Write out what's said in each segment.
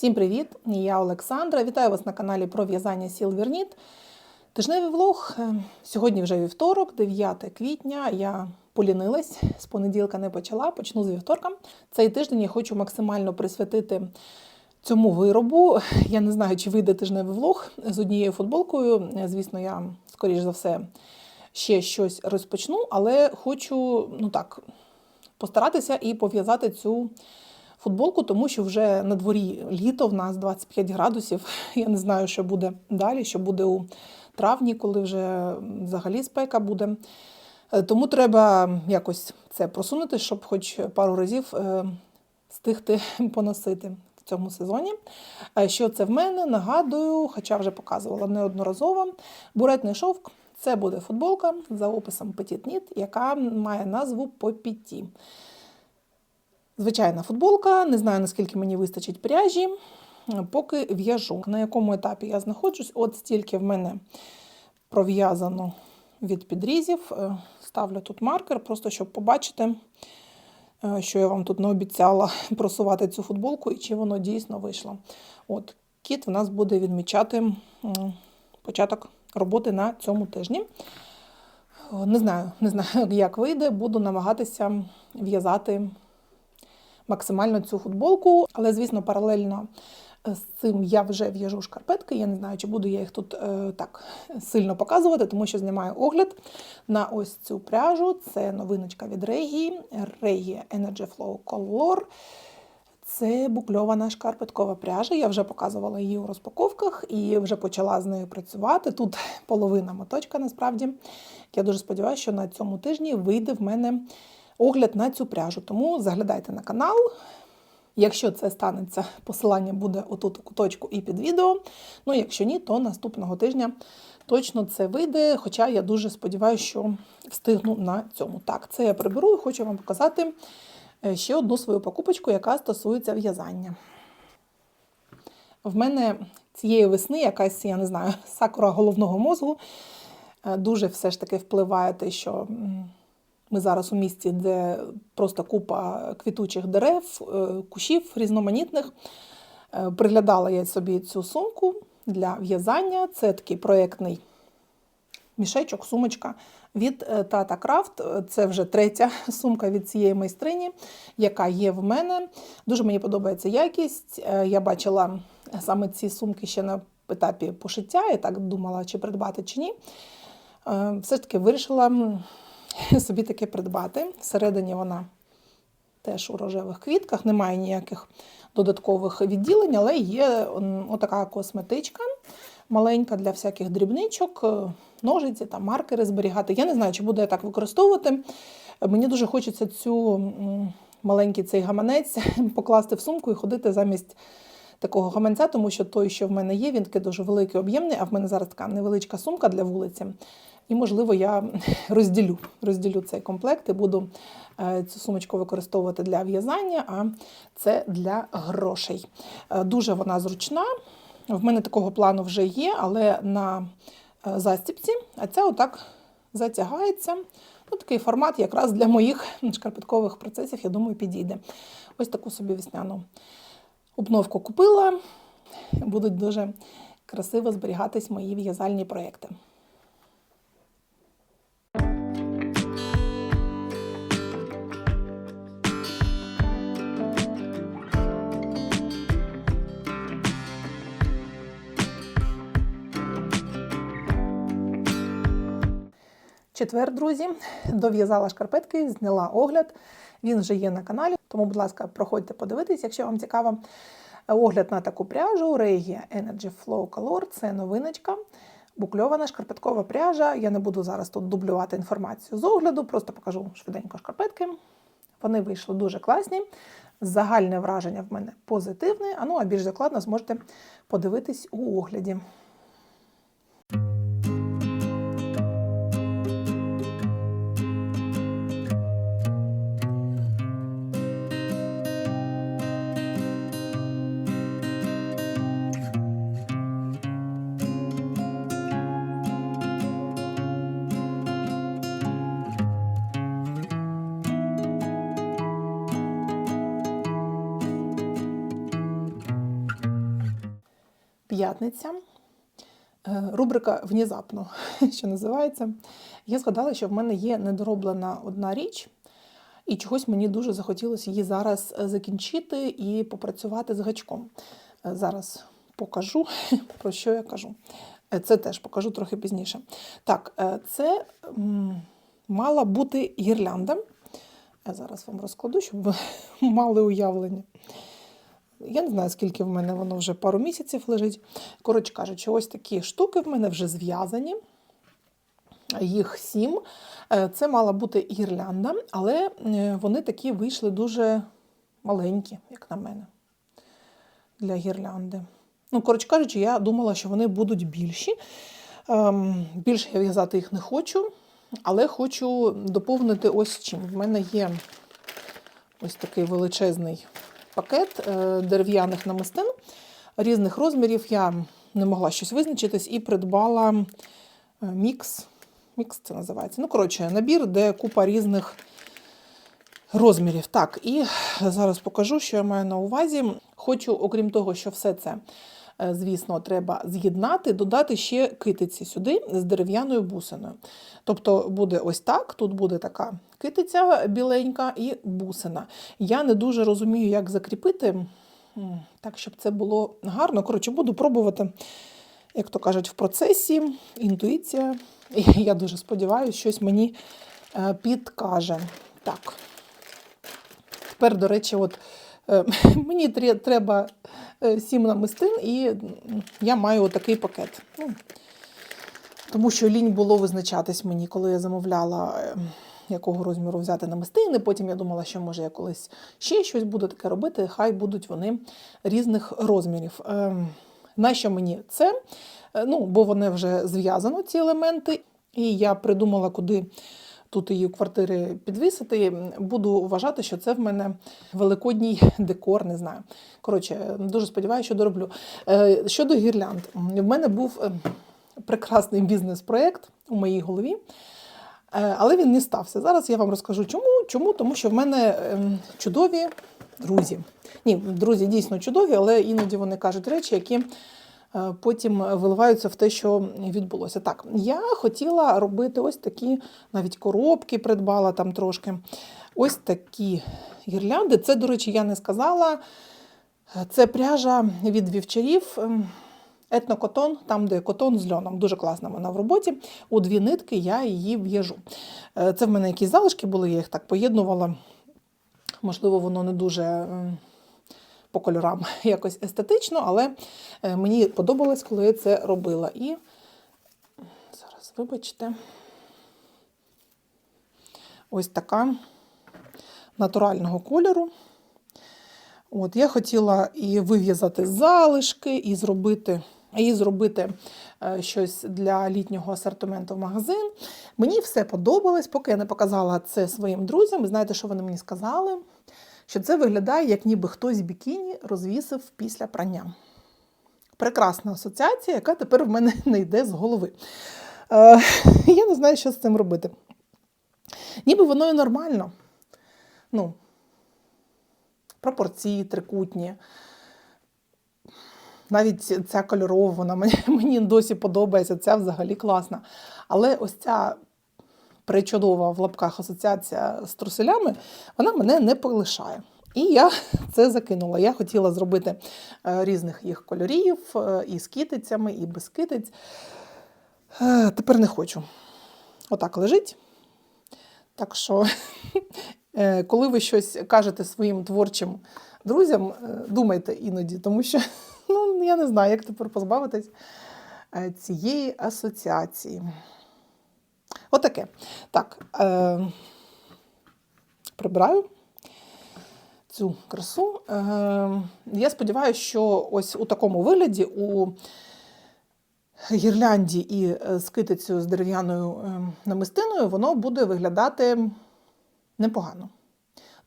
Всім привіт! Я Олександра. Вітаю вас на каналі про в'язання сіл Верніт. Тижневий влог. Е, Сьогодні вже вівторок, 9 квітня. Я полінилась, з понеділка не почала, почну з вівторка. Цей тиждень я хочу максимально присвятити цьому виробу. Я не знаю, чи вийде тижневий влог з однією футболкою. Е, Звісно, я, скоріш за все, ще щось розпочну, але хочу, ну так, постаратися і пов'язати цю футболку, тому що вже на дворі літо, в нас 25 градусів. Я не знаю, що буде далі, що буде у травні, коли вже взагалі спека буде. Е, Тому треба якось це просунути, щоб хоч пару разів е, стигти поносити в цьому сезоні. Е, Що це в мене? Нагадую, хоча вже показувала неодноразово. Буретний шовк це буде футболка за описом Petit Knit, яка має назву Попіті. Звичайна футболка, не знаю, наскільки мені вистачить пряжі, поки в'яжу. На якому етапі я знаходжусь, от стільки в мене пров'язано від підрізів. Е, Ставлю тут маркер, просто щоб побачити, е, що я вам тут не обіцяла просувати цю футболку і чи воно дійсно вийшло. От, Кіт в нас буде відмічати початок роботи на цьому тижні. Е, Не знаю, не знаю, як вийде, буду намагатися в'язати максимально цю футболку, але, звісно, паралельно з цим я вже в'яжу шкарпетки. Я не знаю, чи буду я їх тут е, так сильно показувати, тому що знімаю огляд на ось цю пряжу. Це новиночка від Регі, Regi Energy Flow Color. Це букльована шкарпеткова пряжа. Я вже показувала її у розпаковках і вже почала з нею працювати. Тут половина моточка насправді. Я дуже сподіваюся, що на цьому тижні вийде в мене огляд на цю пряжу. Тому заглядайте на канал. Якщо це станеться, посилання буде отут у куточку і під відео. Ну, якщо ні, то наступного тижня точно це вийде. Хоча я дуже сподіваюся, що встигну на цьому. Так, це я приберу і хочу вам показати е, ще одну свою покупочку, яка стосується в'язання. В мене цієї весни якась, я не знаю, сакура головного мозку. Е, Дуже все ж таки впливає те, що ми зараз у місті, де просто купа квітучих дерев, е, кущів різноманітних. Е, Приглядала я собі цю сумку для в'язання. Це такий проєктний мішечок, сумочка від е, Tata Craft. Це вже третя сумка від цієї майстрині, яка є в мене. Дуже мені подобається якість. Я бачила саме ці сумки ще на етапі пошиття, і так думала, чи придбати, чи ні. Все ж таки вирішила собі таке придбати. Всередині вона теж у рожевих квітках, немає ніяких додаткових відділень, але є отака косметичка маленька для всяких дрібничок, е, ножиці та маркери зберігати. Я не знаю, чи буду я так використовувати. Мені дуже хочеться цю маленький цей гаманець покласти в сумку і ходити замість такого гаманця, тому що той, що в мене є, він такий дуже великий, об'ємний, а в мене зараз така невеличка сумка для вулиці. І, можливо, я розділю, розділю цей комплект і буду е, цю сумочку використовувати для в'язання, а це для грошей. Е, Дуже вона зручна. В мене такого плану вже є, але на е, застіпці, а ця отак затягається. Ну, такий формат якраз для моїх шкарпеткових процесів, я думаю, підійде. Ось таку собі весняну обновку купила. Будуть дуже красиво зберігатись мої в'язальні проекти. Четвер, друзі, дов'язала шкарпетки, зняла огляд. Він вже є на каналі. Тому, будь ласка, проходьте подивитись, якщо вам цікаво. Огляд на таку пряжу Regia Energy Flow Color це новиночка. Букльована шкарпеткова пряжа. Я не буду зараз тут дублювати інформацію з огляду, просто покажу швиденько шкарпетки. Вони вийшли дуже класні. Загальне враження в мене позитивне. А ну а більш докладно зможете подивитись у огляді. П'ятниця. Е, Рубрика Внезапно, що називається. Я згадала, що в мене є недороблена одна річ, і чогось мені дуже захотілося її зараз е, закінчити і попрацювати з гачком. Е, Зараз покажу, про що я кажу. Це теж покажу трохи пізніше. Так, це мала бути гірлянда. Я зараз вам розкладу, щоб ви мали уявлення. Я не знаю, скільки в мене воно вже пару місяців лежить. Коротше кажучи, ось такі штуки в мене вже зв'язані. Їх сім. Е, Це мала бути гірлянда, але е, вони такі вийшли дуже маленькі, як на мене, для гірлянди. Ну, коротше кажучи, я думала, що вони будуть більші. Ем, Більше я в'язати їх не хочу, але хочу доповнити ось чим. В мене є ось такий величезний пакет е, дерев'яних намистин різних розмірів. Я не могла щось визначитись і придбала е, мікс. Мікс це називається. Ну, коротше, набір, де купа різних розмірів. Так, і зараз покажу, що я маю на увазі. Хочу, окрім того, що все це, звісно, треба з'єднати, додати ще китиці сюди з дерев'яною бусиною. Тобто буде ось так: тут буде така китиця біленька і бусина. Я не дуже розумію, як закріпити, так, щоб це було гарно. Коротше, буду пробувати, як то кажуть, в процесі, інтуїція. Я дуже сподіваюся, щось мені е, підкаже. Так. Тепер, до речі, от е, мені треба е, сім намистин, і я маю отакий пакет. Ну, тому що лінь було визначатись мені, коли я замовляла, е, якого розміру взяти намистини. Потім я думала, що може я колись ще щось буду таке робити. Хай будуть вони різних розмірів. Ем, Нащо мені це? Е, Ну, бо вони вже зв'язано, ці елементи, і я придумала, куди тут її у квартири підвісити. Буду вважати, що це в мене великодній декор, не знаю. Коротше, дуже сподіваюся, що дороблю. Е, Щодо гірлянд, в мене був е, прекрасний бізнес-проєкт у моїй голові. Е, Але він не стався. Зараз я вам розкажу чому. Чому? Тому що в мене ем, чудові друзі. Ні, друзі дійсно чудові, але іноді вони кажуть речі, які потім виливаються в те, що відбулося. Так, я хотіла робити ось такі, навіть коробки придбала там трошки. Ось такі гірлянди. Це, до речі, я не сказала. Це пряжа від вівчарів. ем, Етнокотон, там, де котон з льоном. Дуже класна вона в роботі. У дві нитки я її в'яжу. Е, Це в мене якісь залишки були, я їх так поєднувала. Можливо, воно не дуже ем, по кольорам якось естетично, але е, мені подобалось, коли я це робила. І зараз, вибачте, ось така натурального кольору. От, я хотіла і вив'язати залишки, і зробити, і зробити е, щось для літнього асортименту в магазин. Мені все подобалось, поки я не показала це своїм друзям. І знаєте, що вони мені сказали? Що це виглядає, як ніби хтось бікіні розвісив після прання. Прекрасна асоціація, яка тепер в мене не йде з голови. Е, я не знаю, що з цим робити. Ніби воно і нормально. Ну, пропорції трикутні. Навіть ця кольорова, вона мені, мені досі подобається, ця взагалі класна. Але ось ця причудова в лапках асоціація з труселями, вона мене не полишає. І я це закинула. Я хотіла зробити е, різних їх кольорів, е, і з китицями, і без китиць. Е, Тепер не хочу. Отак лежить. Так що, коли ви щось кажете своїм творчим друзям, думайте іноді, тому що ну, я не знаю, як тепер позбавитись цієї асоціації. Отаке. Так, е, прибираю цю красу. Е, я сподіваюся, що ось у такому вигляді у гірлянді і е, з китицею з дерев'яною е, намистиною воно буде виглядати непогано.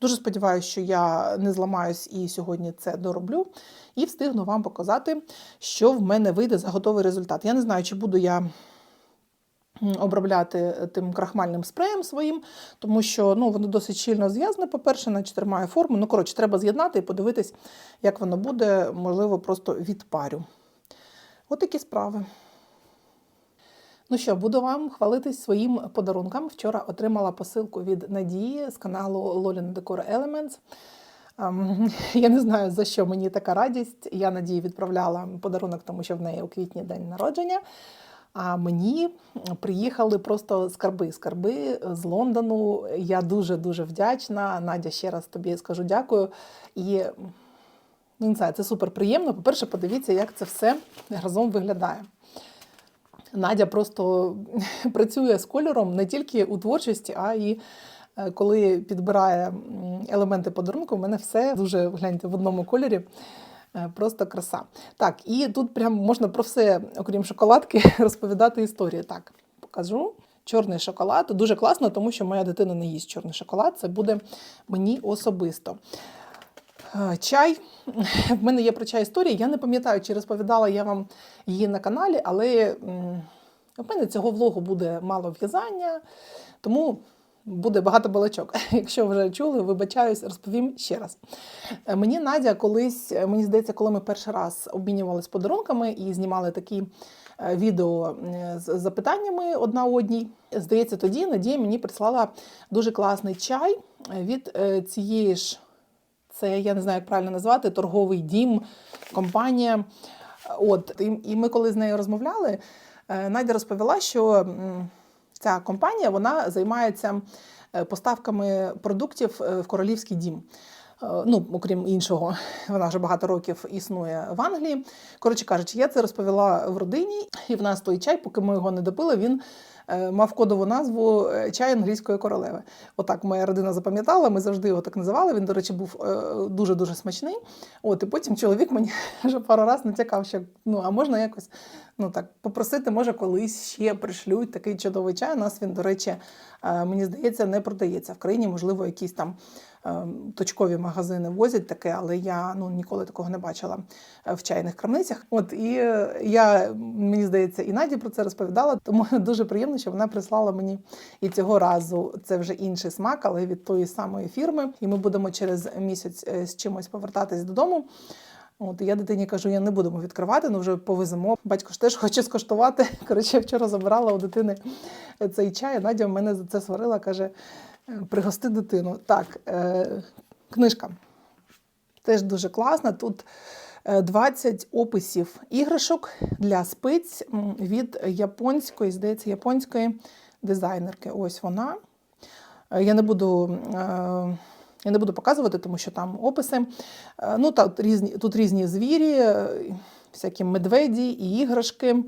Дуже сподіваюся, що я не зламаюсь і сьогодні це дороблю, і встигну вам показати, що в мене вийде за готовий результат. Я не знаю, чи буду я обробляти тим крахмальним спреєм своїм, тому що ну, воно досить щільно зв'язане, по-перше, наче тримає форму. Ну, коротше, треба з'єднати і подивитись, як воно буде, можливо, просто відпарю. От такі справи. Ну що, буду вам хвалитись своїм подарунком. Вчора отримала посилку від Надії з каналу Lolin Decor Elements. Я не знаю, за що мені така радість. Я Надії відправляла подарунок, тому що в неї у квітні день народження. А мені приїхали просто скарби. Скарби з Лондону. Я дуже дуже вдячна. Надя, ще раз тобі скажу дякую. І не знаю, це супер приємно. По-перше, подивіться, як це все разом виглядає. Надя просто працює з кольором не тільки у творчості, а й е, коли підбирає елементи подарунку, у мене все дуже гляньте в одному кольорі. Е, Просто краса. Так, і тут прям можна про все, окрім шоколадки, розповідати історії. Так, покажу. Чорний шоколад дуже класно, тому що моя дитина не їсть чорний шоколад. Це буде мені особисто. Е, Чай. В мене є про чай історія. Я не пам'ятаю, чи розповідала я вам її на каналі, але в мене цього влогу буде мало в'язання, тому буде багато балачок. Якщо вже чули, вибачаюсь, розповім ще раз. Е, Мені Надя колись, е, мені здається, коли ми перший раз обмінювалися подарунками і знімали такі е, відео з запитаннями одна одній. Здається, тоді Надія мені прислала дуже класний чай від цієї ж це я не знаю, як правильно назвати, торговий дім, компанія. От, і, ми коли з нею розмовляли, Надя розповіла, що ця компанія вона займається е, поставками продуктів е, в королівський дім. Е, Ну, окрім іншого, вона вже багато років існує в Англії. Коротше кажучи, я це розповіла в родині, і в нас той чай, поки ми його не допили, він мав кодову назву е, чай англійської королеви. Отак моя родина запам'ятала. Ми завжди його так називали. Він, до речі, був дуже дуже смачний. От і потім чоловік мені вже пару разів натякав, що ну а можна якось ну так попросити, може, колись ще пришлють такий чудовий чай. У нас він, до речі, е, мені здається, не продається в країні. Можливо, якісь там е, точкові магазини возять таке, але я ну ніколи такого не бачила е, в чайних крамницях. От і е, я мені здається, і Наді про це розповідала. Тому дуже приємно, що вона прислала мені і цього разу це вже інший смак, але від тої самої фірми. І ми будемо через місяць е, з чимось повертатись додому. От я дитині кажу, я не будемо відкривати, ну вже повеземо. Батько ж теж хоче скоштувати. Коротше, я вчора забирала у дитини цей чай. Надя в мене за це сварила, каже: «Е, пригости дитину. Так, е, книжка теж дуже класна. Тут е, 20 описів іграшок для спиць від японської, здається, японської дизайнерки. Ось вона. Е, Я не буду. е, Я не буду показувати, тому що там описи. Е, Ну, та, різні, тут різні звірі, е, всякі медведі і іграшки.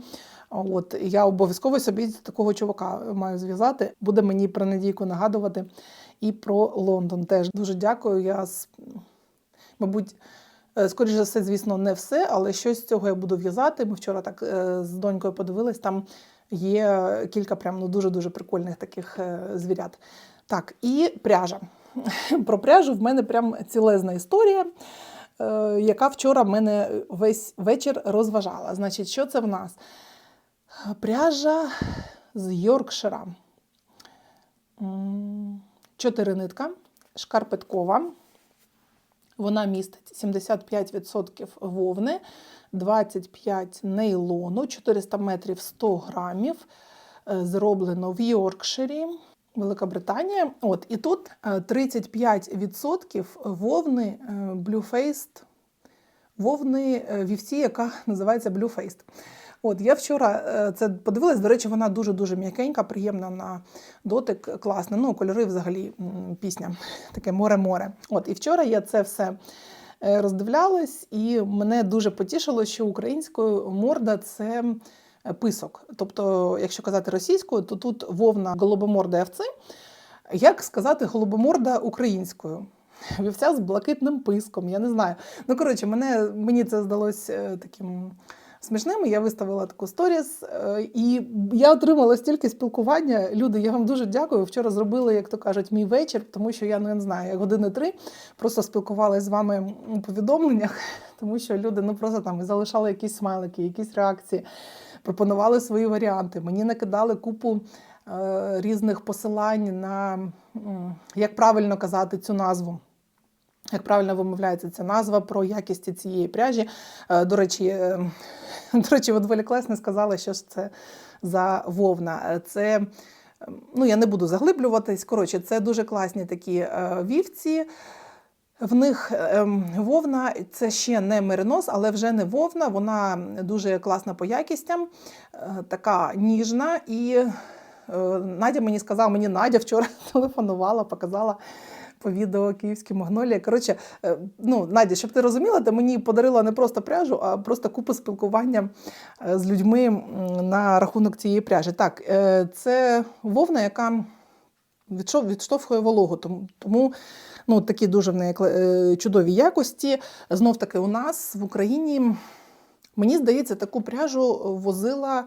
От, я обов'язково собі такого чувака маю зв'язати. Буде мені про Надійку нагадувати і про Лондон теж. Дуже дякую. Я, мабуть, е, скоріш за все, звісно, не все, але щось з цього я буду в'язати. Ми вчора так е, з донькою подивились, там є кілька прям ну, дуже-дуже прикольних таких е, звірят. Так, і пряжа. Про пряжу в мене прям цілезна історія, яка вчора мене весь вечір розважала. Значить, що це в нас? Пряжа з Йоркшира. М, Чотири нитка, шкарпеткова. Вона містить 75% вовни, 25 нейлону, 400 метрів 100 грамів. Е, Зроблено в Йоркширі, Велика Британія. От, і тут е, 35% вовни е, Blue Faced, вовни е, вівці, яка називається Blue Faced. От я вчора е, це подивилась. До речі, вона дуже дуже м'якенька, приємна на дотик, класна. Ну, кольори взагалі пісня, таке море-море. От і вчора я це все е, роздивлялась, і мене дуже потішило, що українською морда це е, писок. Тобто, якщо казати російською, то тут вовна голубоморда овци. Як сказати голубоморда українською? Вівця з блакитним писком, я не знаю. Ну, коротше, мене, мені це здалося е, таким смішним. і Я виставила таку сторіс, е, і я отримала стільки спілкування. Люди, я вам дуже дякую. Вчора зробили, як то кажуть, мій вечір, тому що я ну, не знаю, як години три просто спілкувалася з вами у повідомленнях, тому що люди ну просто там залишали якісь смайлики, якісь реакції, пропонували свої варіанти. Мені накидали купу е, різних посилань на як правильно казати цю назву. Як правильно вимовляється ця назва, про якість цієї пряжі. Е, До речі, е, до речі, от не сказала, що ж це за вовна. Е, Це, е, ну я не буду заглиблюватись. Коротше, це дуже класні такі вівці. В них ем, вовна це ще не меринос, але вже не вовна. Вона дуже класна по якістям, така ніжна. І Надя мені сказала, мені Надя вчора телефонувала, показала по відео київські магнолії. Коротше, е, ну, Надя, щоб ти розуміла, ти мені подарила не просто пряжу, а просто купу спілкування е, з людьми на рахунок цієї пряжі. Так, е, це вовна, яка відштовхує вологу. Тому, ну, такі дуже в неї чудові якості. Знов таки, у нас в Україні, мені здається, таку пряжу возила,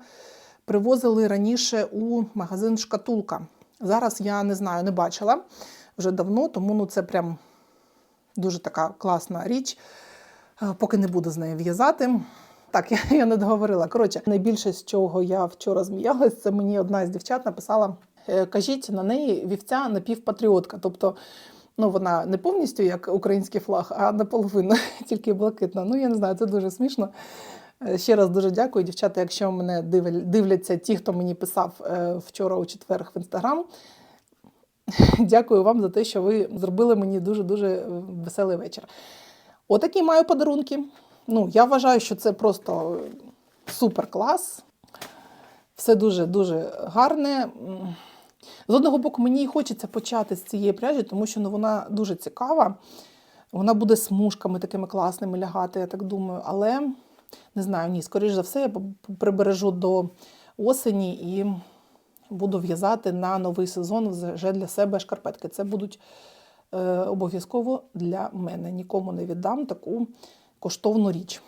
привозили раніше у магазин Шкатулка. Зараз я не знаю, не бачила вже давно, тому ну, це прям дуже така класна річ. Е, Поки не буду з нею в'язати. Так, я, я не договорила. Коротше, найбільше з чого я вчора зміялась, це мені одна з дівчат написала: е, кажіть на неї вівця напівпатріотка. Тобто, ну вона не повністю як український флаг, а наполовину, тільки блакитна. Ну, я не знаю, це дуже смішно. Е, Ще раз дуже дякую, дівчата. Якщо мене дивляться ті, хто мені писав вчора у четвер в інстаграм. Дякую вам за те, що ви зробили мені дуже-дуже веселий вечір. Отакі маю подарунки. Ну, я вважаю, що це просто супер клас. Все дуже-дуже гарне. З одного боку, мені і хочеться почати з цієї пряжі, тому що ну, вона дуже цікава. Вона буде смужками такими класними лягати, я так думаю. Але не знаю, ні, скоріш за все, я прибережу до осені і буду в'язати на новий сезон вже для себе шкарпетки. Це будуть е, обов'язково для мене. Нікому не віддам таку коштовну річ.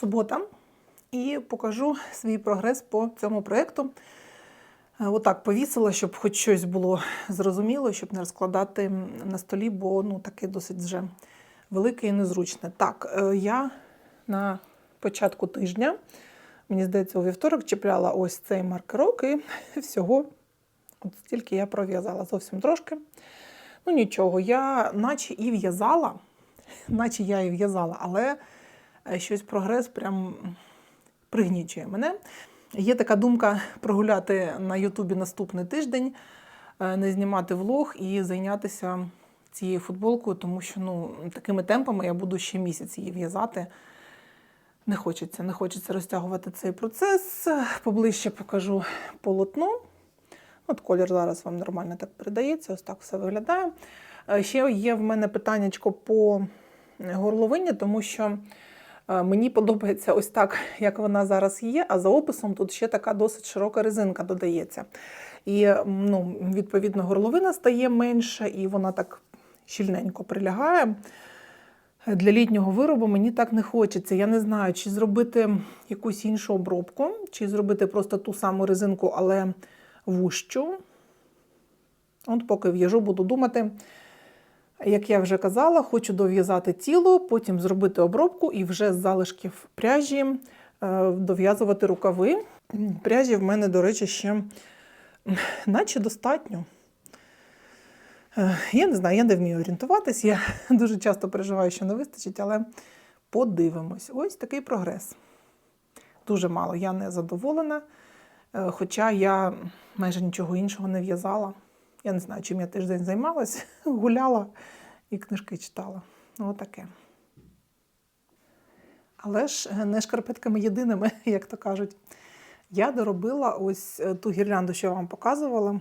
Субота і покажу свій прогрес по цьому проєкту. Е, Отак повісила, щоб хоч щось було зрозуміло, щоб не розкладати на столі, бо ну, таке досить вже велике і незручне. Так, е, я на початку тижня, мені здається, у вівторок чіпляла ось цей маркерок і всього от стільки я пров'язала зовсім трошки. Ну нічого, я наче і в'язала, наче я і в'язала, але щось прогрес прям пригнічує мене. Є така думка прогуляти на Ютубі наступний тиждень, е, не знімати влог і зайнятися цією футболкою, тому що ну, такими темпами я буду ще місяць її в'язати. Не хочеться, не хочеться розтягувати цей процес. Поближче покажу полотно. От колір зараз вам нормально так передається, ось так все виглядає. Е, Ще є в мене питаннячко по горловині, тому що е, мені подобається ось так, як вона зараз є, а за описом тут ще така досить широка резинка додається. І ну, відповідно горловина стає менша, і вона так щільненько прилягає. Е, Для літнього виробу мені так не хочеться. Я не знаю, чи зробити якусь іншу обробку, чи зробити просто ту саму резинку, але вущу. От поки в'яжу, буду думати. Як я вже казала, хочу дов'язати тіло, потім зробити обробку і вже з залишків пряжі е, дов'язувати рукави. Пряжі в мене, до речі, ще наче достатньо. Е, Я не знаю, я не вмію орієнтуватись. Я дуже часто переживаю, що не вистачить, але подивимось. Ось такий прогрес. Дуже мало, я не задоволена. Е, Хоча я майже нічого іншого не в'язала. Я не знаю, чим я тиждень займалась, гуляла і книжки читала. Ну. Але ж е, не шкарпетками єдиними, як то кажуть. Я доробила ось е, ту гірлянду, що я вам показувала.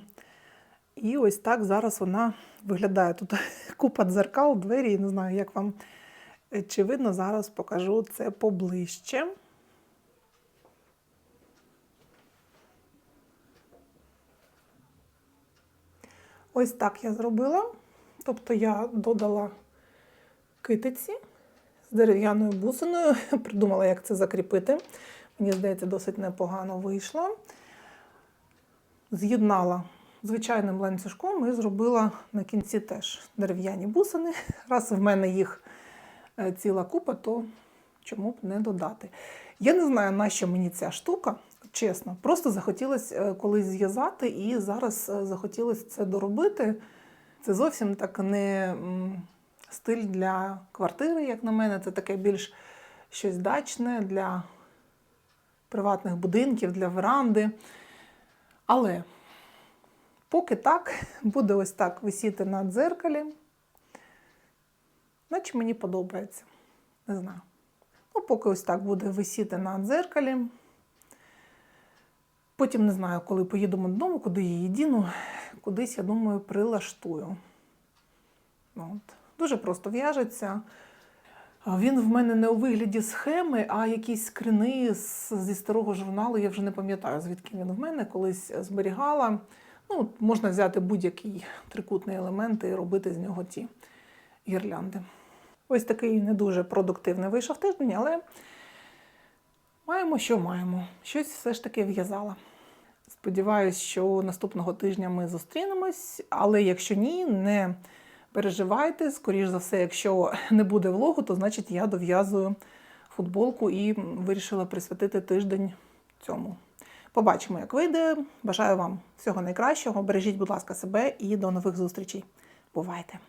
І ось так зараз вона виглядає. Тут купа дзеркал, двері, не знаю, як вам е, чи видно, зараз покажу це поближче. Ось так я зробила. Тобто я додала китиці з дерев'яною бусиною, придумала, як це закріпити. Мені здається, досить непогано вийшло. З'єднала звичайним ланцюжком і зробила на кінці теж дерев'яні бусини. Раз в мене їх е, ціла купа, то чому б не додати. Я не знаю, на що мені ця штука, чесно. Просто захотілося е, колись зв'язати, і зараз е, захотілося це доробити. Це зовсім так не стиль для квартири, як на мене. Це таке більш щось дачне для приватних будинків, для веранди. Але поки так, буде ось так висіти на дзеркалі, наче мені подобається. Не знаю. Ну, поки ось так буде висіти на дзеркалі. Потім не знаю, коли поїдемо додому, куди її діну, кудись, я думаю, прилаштую. От. Дуже просто в'яжеться. Він в мене не у вигляді схеми, а якісь скрини зі старого журналу. Я вже не пам'ятаю, звідки він в мене колись зберігала. Ну, можна взяти будь-який трикутний елемент і робити з нього ті гірлянди. Ось такий не дуже продуктивний вийшов тиждень, але маємо, що маємо. Щось все ж таки в'язала. Сподіваюсь, що наступного тижня ми зустрінемось, але якщо ні, не переживайте. Скоріше за все, якщо не буде влогу, то значить я дов'язую футболку і вирішила присвятити тиждень цьому. Побачимо, як вийде. Бажаю вам всього найкращого. Бережіть, будь ласка, себе і до нових зустрічей. Бувайте!